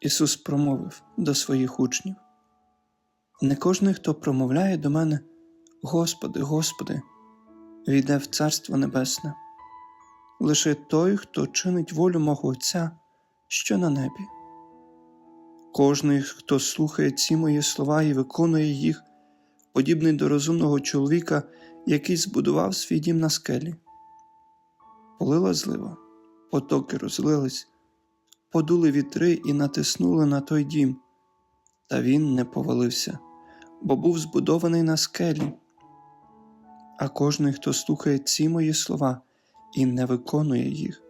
Ісус промовив до своїх учнів: Не кожний, хто промовляє до мене, Господи, Господи, війде в Царство Небесне, лише той, хто чинить волю мого Отця, що на небі. Кожний, хто слухає ці мої слова і виконує їх, подібний до розумного чоловіка, який збудував свій дім на скелі. Полила злива, потоки розлились, подули вітри і натиснули на той дім, та він не повалився, бо був збудований на скелі. А кожний, хто слухає ці мої слова і не виконує їх,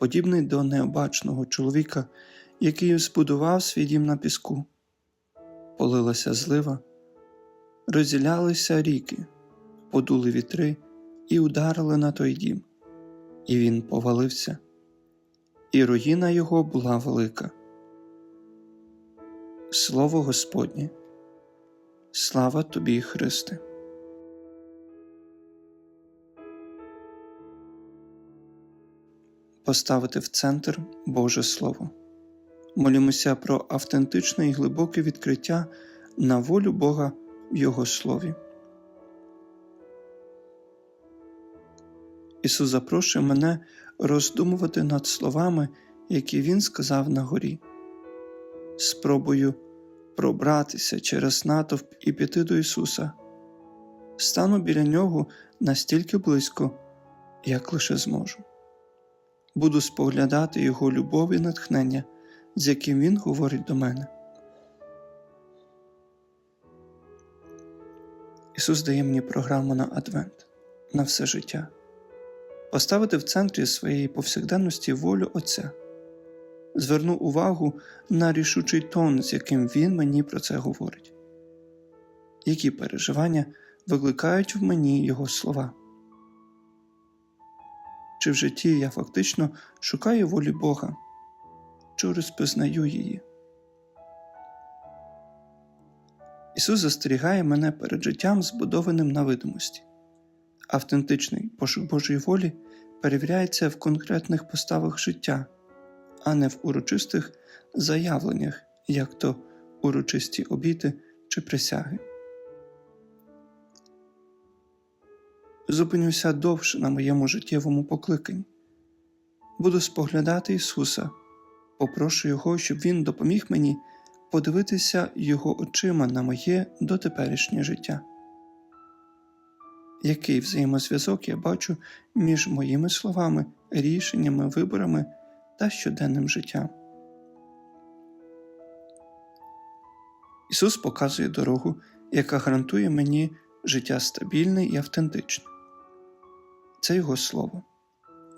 подібний до необачного чоловіка, який збудував свій дім на піску. Полилася злива, розділялися ріки, подули вітри і ударили на той дім, і він повалився, і руїна його була велика. Слово Господнє, слава тобі, Христе. Поставити в центр Боже Слово. Молімося про автентичне і глибоке відкриття на волю Бога в Його Слові. Ісус запрошує мене роздумувати над словами, які Він сказав на горі. Спробую пробратися через натовп і піти до Ісуса. Стану біля Нього настільки близько, як лише зможу. Буду споглядати Його любов і натхнення, з яким Він говорить до мене. Ісус дає мені програму на Адвент на все життя поставити в центрі своєї повсякденності волю Отця, зверну увагу на рішучий тон, з яким Він мені про це говорить, які переживання викликають в мені Його слова. Чи в житті я фактично шукаю волі Бога, чи розпізнаю її. Ісус застерігає мене перед життям, збудованим на видимості. Автентичний пошук Божої волі перевіряється в конкретних поставах життя, а не в урочистих заявленнях, як то урочисті обіти чи присяги. Зупинюся довше на моєму життєвому покликанні. Буду споглядати Ісуса, попрошу Його, щоб Він допоміг мені подивитися Його очима на моє дотеперішнє життя який взаємозв'язок я бачу між моїми словами, рішеннями, виборами та щоденним життям. Ісус показує дорогу, яка гарантує мені життя стабільне і автентичне. Це Його слово.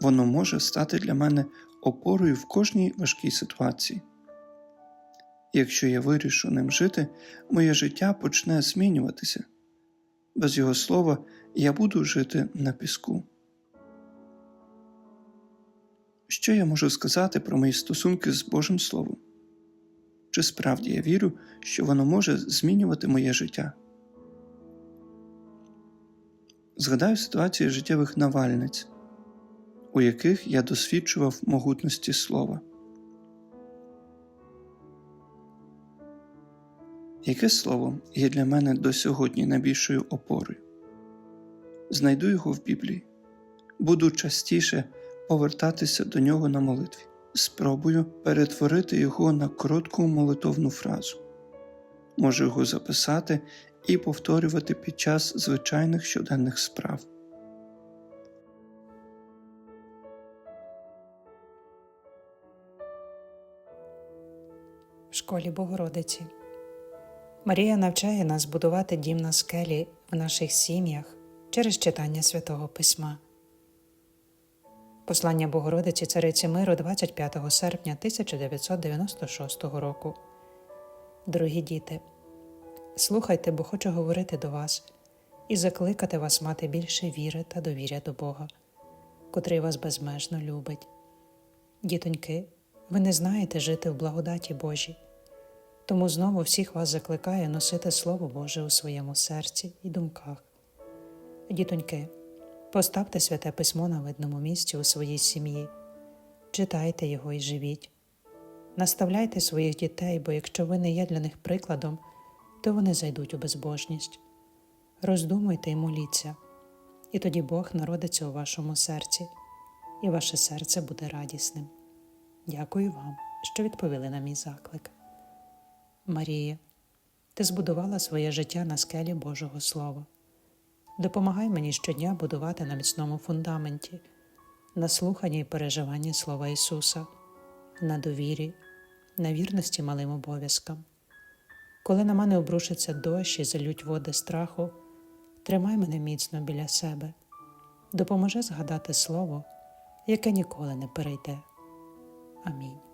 Воно може стати для мене опорою в кожній важкій ситуації. Якщо я вирішу ним жити, моє життя почне змінюватися. Без Його слова я буду жити на піску. Що я можу сказати про мої стосунки з Божим Словом? Чи справді я вірю, що воно може змінювати моє життя? Згадаю ситуації життєвих навальниць, у яких я досвідчував могутності слова. Яке слово є для мене до сьогодні найбільшою опорою? Знайду його в Біблії, буду частіше повертатися до нього на молитві. спробую перетворити його на коротку молитовну фразу. Можу його записати і повторювати під час звичайних щоденних справ. в школі Богородиці. Марія навчає нас будувати дім на скелі в наших сім'ях через читання святого Письма. Послання Богородиці Цариці Миру 25 серпня 1996 року. Дорогі діти, слухайте, бо хочу говорити до вас і закликати вас мати більше віри та довіря до Бога, котрий вас безмежно любить. Дітоньки, ви не знаєте жити в благодаті Божій. Тому знову всіх вас закликаю носити Слово Боже у своєму серці і думках. Дітоньки, поставте святе письмо на видному місці у своїй сім'ї, читайте його і живіть. Наставляйте своїх дітей, бо якщо ви не є для них прикладом, то вони зайдуть у безбожність. Роздумуйте і моліться, і тоді Бог народиться у вашому серці, і ваше серце буде радісним. Дякую вам, що відповіли на мій заклик. Марія, ти збудувала своє життя на скелі Божого Слова. Допомагай мені щодня будувати на міцному фундаменті, на слуханні і переживанні Слова Ісуса, на довірі, на вірності малим обов'язкам. Коли на мене обрушиться дощ і залють води страху, тримай мене міцно біля себе, допоможи згадати Слово, яке ніколи не перейде. Амінь.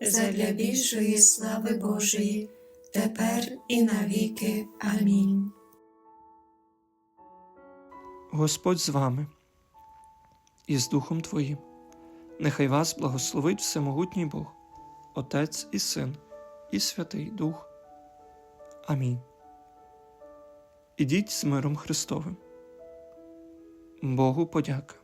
задля більшої слави Божої, тепер і навіки. Амінь. Господь з вами і з Духом Твоїм. Нехай вас благословить Всемогутній Бог, Отець і Син, і Святий Дух. Амінь. Ідіть з миром Христовим. Богу подяка.